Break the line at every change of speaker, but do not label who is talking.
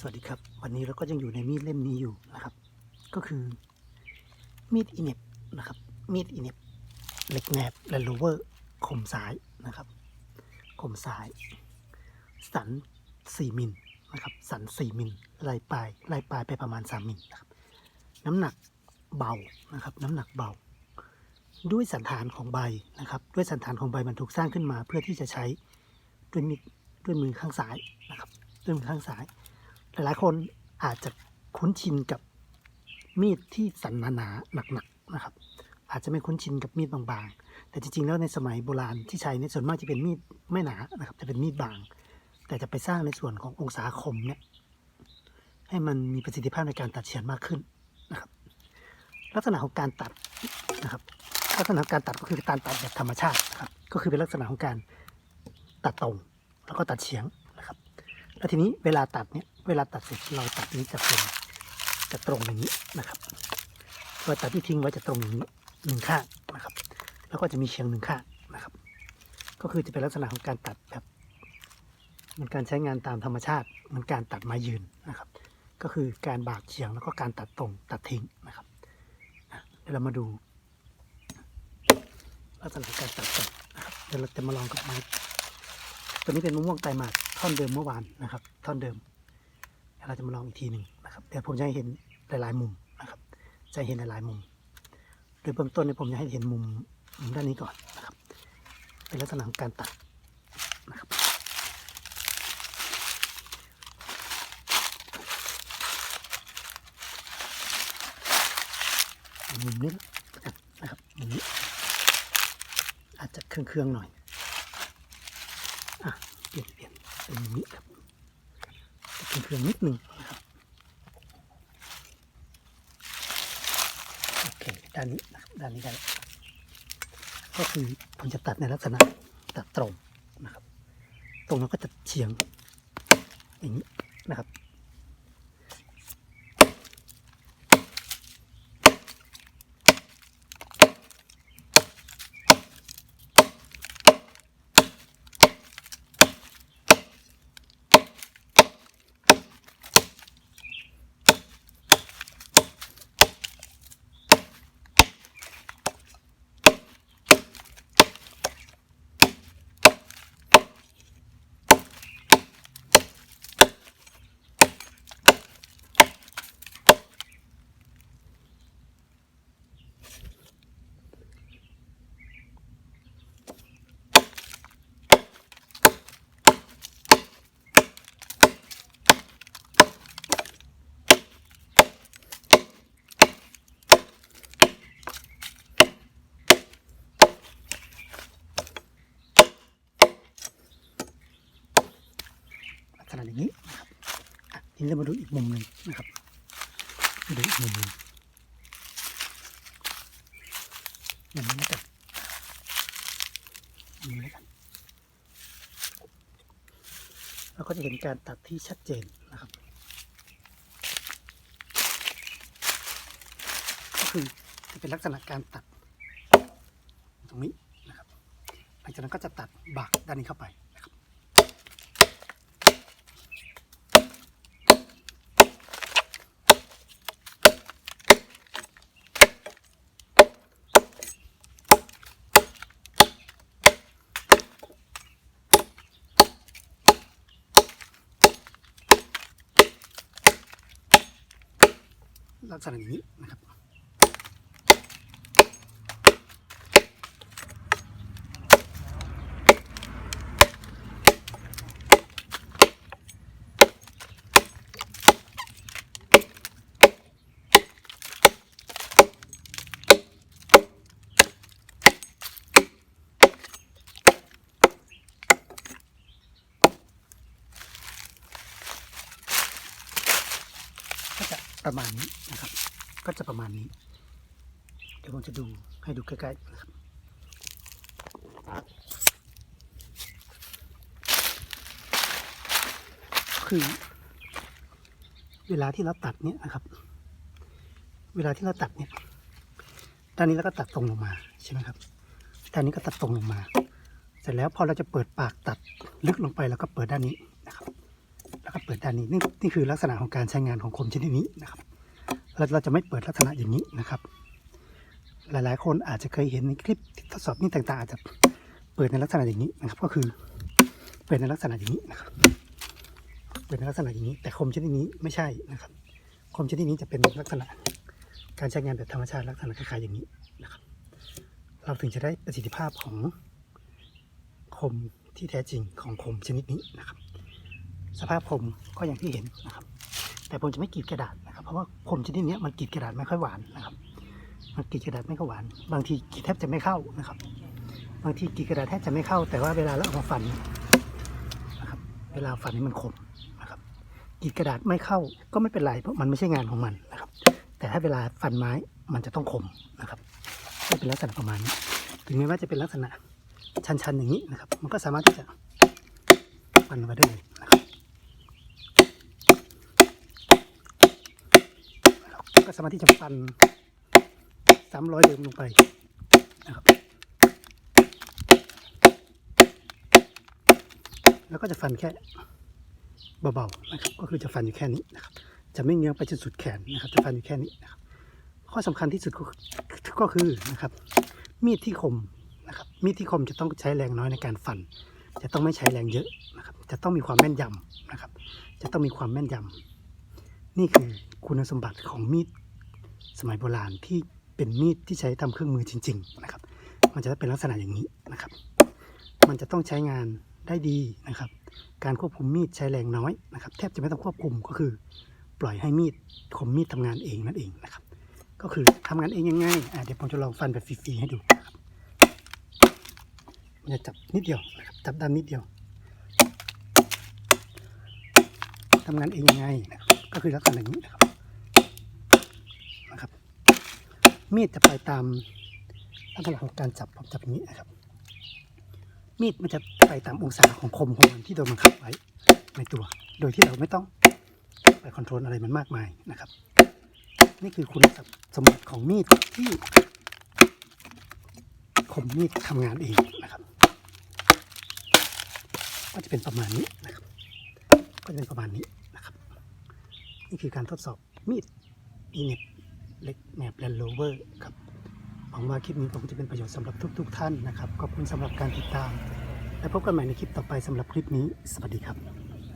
สวัสดีครับ วันนี้เราก็ยังอยู่ในมีดเล่มนี้อยู่นะครับ ก็คือมีดอินเน็บนะครับ มีดอินเน็บเหล็กแหนบและโลเวอร์คมซ้ายนะครับคมซ้าย สัน 4มิลนะครับ สัน 4มิลลายปลายลายปลายไปประมาณ 3มิลนะครับ น้ำหนักเบานะครับ น้ำหนักเบา ด้วยสันฐานของใบนะครับ ด้วยสันฐานของใบมันถูกสร้างขึ้นมาเพื่อที่จะใช้ด้วยมีดด้วยมือข้างซ้ายนะครับด้วยมือข้างซ้าย หลายๆคนอาจจะคุ้นชินกับมีดที่สันหนาๆหนักๆนะครับ อาจจะไม่คุ้นชินกับมีดบางๆ แต่จริงๆแล้วในสมัยโบราณที่ใช้เนี่ยส่วนมากจะเป็นมีดไม่หนานะครับ จะเป็นมีดบาง แต่จะไปสร้างในส่วนขององศาคมเนี่ยให้มันมีประสิทธิภาพในการตัดเฉือนมากขึ้นนะครับ ลักษณะของการตัดนะครับ ลักษณะของการตัดก็คือการตัดแบบธรรมชาตินะครับ ก็คือเป็นลักษณะของการตัดตรง แล้วก็ตัดเฉียง แล้วทีนี้เวลาตัดเนี่ยเวลาตัดเสร็จเราตัดนี้จะเป็นจะตรงอย่างนี้นะครับเราตัดที่ทิ้งไว้จะตรงอย่างนี้หนึ่งข้างนะครับ แล้วก็จะมีเฉียงหนึ่งข้างนะครับ ก็คือจะเป็นลักษณะของการตัดแบบมันการใช้งานตามธรรมชาติมือนการตัดไม้ยืนนะครับ ก็คือการบากเฉียงแล้วก็การตัดตรงตัดทิ้งนะครับเดี๋ยวเรามาดูลักษณะการตัดกันนะครับเดี๋ยวเราจะมาลองกับไม้ ตัวนี้เป็นมะม่วงไตหมากท่อนเดิมเมื่อวานนะครับ ท่อนเดิมเราจะมาลองอีกทีหนึ่งนะครับเดี๋ยวผมจะให้เห็นหลาย ๆ มุมนะครับ จะเห็นหลาย ๆ มุม โดยเบื้องต้นเนี่ยผมจะให้เห็นมุมมุมด้านนี้ก่อนนะครับ เป็นลักษณะของการตัดนะครับมุมนี้นะครับมุมนี้อาจจะเครื่องๆหน่อย อะเปลี่ยนเปลี่ยนเป็นนี้ครับเป็นเครื่องนิดนึงนะครับโอเคด้านนี้นะครับด้านนี้ได้ก็คือผมจะตัดในลักษณะตัดตรงนะครับ ตรงนั้นก็จะเฉียงอย่างนี้นะครับ ทีนี้เรามาดูอีกมุมหนึ่งนะครับมาดูอีกมุมหนึ่งอย่างนี้แล้วกันอย่างนี้แล้วกันเราก็จะเห็นการตัดที่ชัดเจนนะครับ ก็คือจะเป็นลักษณะการตัด ตรงนี้นะครับหลังจากนั้นก็จะตัดบากด้านนี้เข้าไปนะครับ ลัก ษณะอย่างนี้นะครับ ประมาณนี้นะครับ ก็จะประมาณนี้ เดี๋ยวผมจะดูให้ดูใกล้ๆนะครับคือเวลาที่เราตัดเนี่ยนะครับ เวลาที่เราตัดเนี่ยด้านนี้เราก็ตัดตรงลงมาใช่ไหมครับด้านนี้ก็ตัดตรงลงมา เสร็จแล้วพอเราจะเปิดปากตัดลึกลงไปเราก็เปิดด้านนี้ นะครับแล้วก็เปิดด้านนี้นี่นี่คือลักษณะของการใช้งานของคมชนิดนี้นะครับเราเราจะไม่เปิดลักษณะอย่างนี้นะครับ หลายๆ คนอาจจะเคยเห็นในคลิปทดสอบนี่ต่างๆอาจจะเปิดในลักษณะอย่างนี้นะครับ ก็คือเปิดในลักษณะอย่างนี้นะครับเปิดในลักษณะอย่างนี้ แต่คมชนิดนี้ไม่ใช่นะครับ คมชนิดนี้จะเป็นลักษณะการใช้งานแบบธรรมชาติลักษณะคล้ายๆอย่างนี้นะครับ เราถึงจะได้ประสิทธิภาพของคมที่แท้จริงของคมชนิดนี้นะครับ สภาพคมก็อย่างที่เห็นนะครับ แต่ผมจะไม่กรีดกระดาษนะครับ เพราะว่าคมชนิดนี้มันกรีดกระดาษไม่ค่อยหวานนะครับ มันกรีดกระดาษไม่ค่อยหวาน บางทีกรีดแทบจะไม่เข้านะครับ บางทีกรีดกระดาษแทบจะไม่เข้า แต่ว่าเวลาเราเอามาฟันนะครับ เวลาฟันนี่มันคมนะครับกรีดกระดาษไม่เข้าก็ไม่เป็นไรเพราะมันไม่ใช่งานของมันนะครับ แต่ถ้าเวลาฟันไม้มันจะต้องคมนะครับก็เป็นลักษณะประมาณนี้ ถึงแม้ว่าจะเป็นลักษณะชันๆอย่างนี้นะครับ มันก็สามารถที่จะฟันมาได้เลยนะครับนะครับ ก็สามารถที่จะฟันซ้ำร้อยเดิมลงไปนะครับแล้วก็จะฟันแค่เบาๆนะครับก็คือจะฟันอยู่แค่นี้นะครับจะไม่เงื้อไปจนสุดแขนนะครับ จะฟันอยู่แค่นี้นะครับข้อสำคัญที่สุดก็ก็คือนะครับ มีดที่คมนะครับมีดที่คมจะต้องใช้แรงน้อยในการฟัน จะต้องไม่ใช้แรงเยอะนะครับ จะต้องมีความแม่นยำนะครับ จะต้องมีความแม่นยำ นี่คือคุณสมบัติของมีดสมัยโบราณที่เป็นมีดที่ใช้ทำเครื่องมือจริง ๆ นะครับ มันจะเป็นลักษณะอย่างนี้นะครับ มันจะต้องใช้งานได้ดีนะครับ การควบคุมมีดใช้แรงน้อยนะครับ แทบจะไม่ต้องควบคุมก็คือ ปล่อยให้มีดคมมีดทำงานเองนั่นเองนะครับ ก็คือทำงานเองง่ายๆเดี๋ยวผมจะลองฟันแบบฟรีๆให้ดูนะครับมันจะจับนิดเดียวนะครับจับด้านนิดเดียวทำงานเองยังไงนะครับ ก็คือลักษณะอย่างนี้นะครับนะครับ มีดจะไปตามลักษณะของการจับผมจับอย่างนี้นะครับ มีดมันจะไปตามองศาของคมของมันที่โดนบังคับไว้ในตัว โดยที่เราไม่ต้องไปคอนโทรลอะไรมันมากมายนะครับ นี่คือคุณสมบัติของมีดที่คมมีดทำงานเองนะครับ ก็จะเป็นประมาณนี้นะครับ ก็จะเป็นประมาณนี้ นี่คือการทดสอบมีดอีเน็ตเล็กแมปแลนโลเวอร์ครับหวังว่าคลิปนี้คงจะเป็นประโยชน์สำหรับทุกๆท่านนะครับ ขอบคุณสำหรับการติดตาม และพบกันใหม่ในคลิปต่อไปสำหรับคลิปนี้ สวัสดีครับ